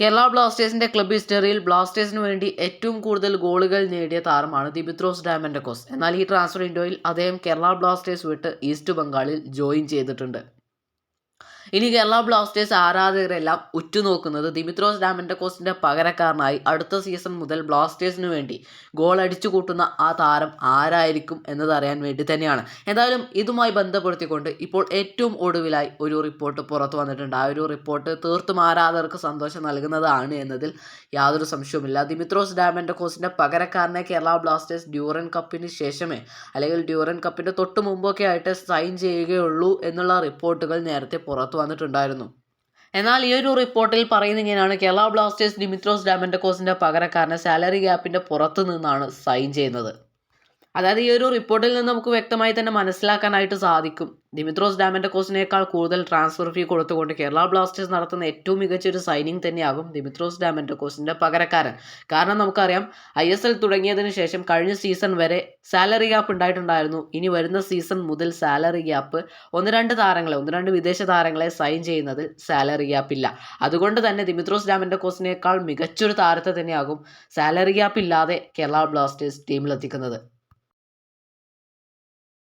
കേരള ബ്ലാസ്റ്റേഴ്സിന്റെ ക്ലബ് ഹിസ്റ്ററിയിൽ ബ്ലാസ്റ്റേഴ്സിന് വേണ്ടി ഏറ്റവും കൂടുതൽ ഗോളുകൾ നേടിയ താരമാണ് ദിമിത്രോസ് ഡാമൻഡക്കോസ്. എന്നാൽ ഈ ട്രാൻസ്ഫർ വിൻഡോയിൽ അദ്ദേഹം കേരള ബ്ലാസ്റ്റേഴ്സ് വിട്ട് ഈസ്റ്റ് ബംഗാളിൽ ജോയിൻ ചെയ്തിട്ടുണ്ട്. ഇനി കേരള ബ്ലാസ്റ്റേഴ്സ് ആരാധകരെല്ലാം ഉറ്റുനോക്കുന്നത് ദിമിത്രോസ് ഡാമൻഡക്കോസിന്റെ പകരക്കാരനായി അടുത്ത സീസൺ മുതൽ ബ്ലാസ്റ്റേഴ്സിന് വേണ്ടി ഗോൾ അടിച്ചു കൂട്ടുന്ന ആ താരം ആരായിരിക്കും എന്നതറിയാൻ വേണ്ടി തന്നെയാണ്. എന്തായാലും ഇതുമായി ബന്ധപ്പെടുത്തിക്കൊണ്ട് ഇപ്പോൾ ഏറ്റവും ഒടുവിലായി ഒരു റിപ്പോർട്ട് പുറത്തു വന്നിട്ടുണ്ട്. ആ ഒരു റിപ്പോർട്ട് തീർത്തും ആരാധകർക്ക് സന്തോഷം നൽകുന്നതാണ് എന്നതിൽ യാതൊരു സംശയവുമില്ല. ദിമിത്രോസ് ഡാമൻഡക്കോസിന്റെ പകരക്കാരനെ കേരള ബ്ലാസ്റ്റേഴ്സ് ഡ്യൂറൻ കപ്പിന് ശേഷമേ അല്ലെങ്കിൽ ഡ്യൂറൻ കപ്പിന്റെ തൊട്ട് മുമ്പൊക്കെ ആയിട്ട് സൈൻ ചെയ്യുകയുള്ളൂ എന്നുള്ള റിപ്പോർട്ടുകൾ നേരത്തെ പുറത്തു വന്നിട്ടുണ്ടായിരുന്നു. എന്നാൽ ഈ ഒരു റിപ്പോർട്ടിൽ പറയുന്ന ഇങ്ങനെയാണ്. കേരള ബ്ലാസ്റ്റേഴ്സ് ഡിമിത്രോസ് ഡാമൻഡക്കോസിന്റെ പകരക്കാരനെ സാലറി ഗ്യാപ്പിന്റെ പുറത്തു നിന്നാണ് സൈൻ ചെയ്യുന്നത്. അതായത് ഈ ഒരു റിപ്പോർട്ടിൽ നിന്ന് നമുക്ക് വ്യക്തമായി തന്നെ മനസ്സിലാക്കാനായിട്ട് സാധിക്കും. ദിമിത്രോസ് ഡാമൻഡക്കോസിനേക്കാൾ കൂടുതൽ ട്രാൻസ്ഫർ ഫീ കൊടുത്തുകൊണ്ട് കേരള ബ്ലാസ്റ്റേഴ്സ് നടത്തുന്ന ഏറ്റവും മികച്ച ഒരു സൈനിങ് തന്നെയാകും ദിമിത്രോസ് ഡാമൻഡക്കോസിന്റെ പകരക്കാരൻ. കാരണം നമുക്കറിയാം ഐ എസ് എൽ തുടങ്ങിയതിന് ശേഷം കഴിഞ്ഞ സീസൺ വരെ സാലറി ഗ്യാപ്പ് ഉണ്ടായിട്ടുണ്ടായിരുന്നു. ഇനി വരുന്ന സീസൺ മുതൽ സാലറി ഗ്യാപ്പ് ഒന്ന് രണ്ട് താരങ്ങളെ ഒന്ന് രണ്ട് വിദേശ താരങ്ങളെ സൈൻ ചെയ്യുന്നതിൽ സാലറി ഗ്യാപ്പ് ഇല്ല. അതുകൊണ്ട് തന്നെ ദിമിത്രോസ് ഡാമൻഡക്കോസിനേക്കാൾ മികച്ചൊരു താരത്തെ തന്നെയാകും സാലറി ഗ്യാപ്പ് ഇല്ലാതെ കേരള ബ്ലാസ്റ്റേഴ്സ് ടീമിലെത്തിക്കുന്നത്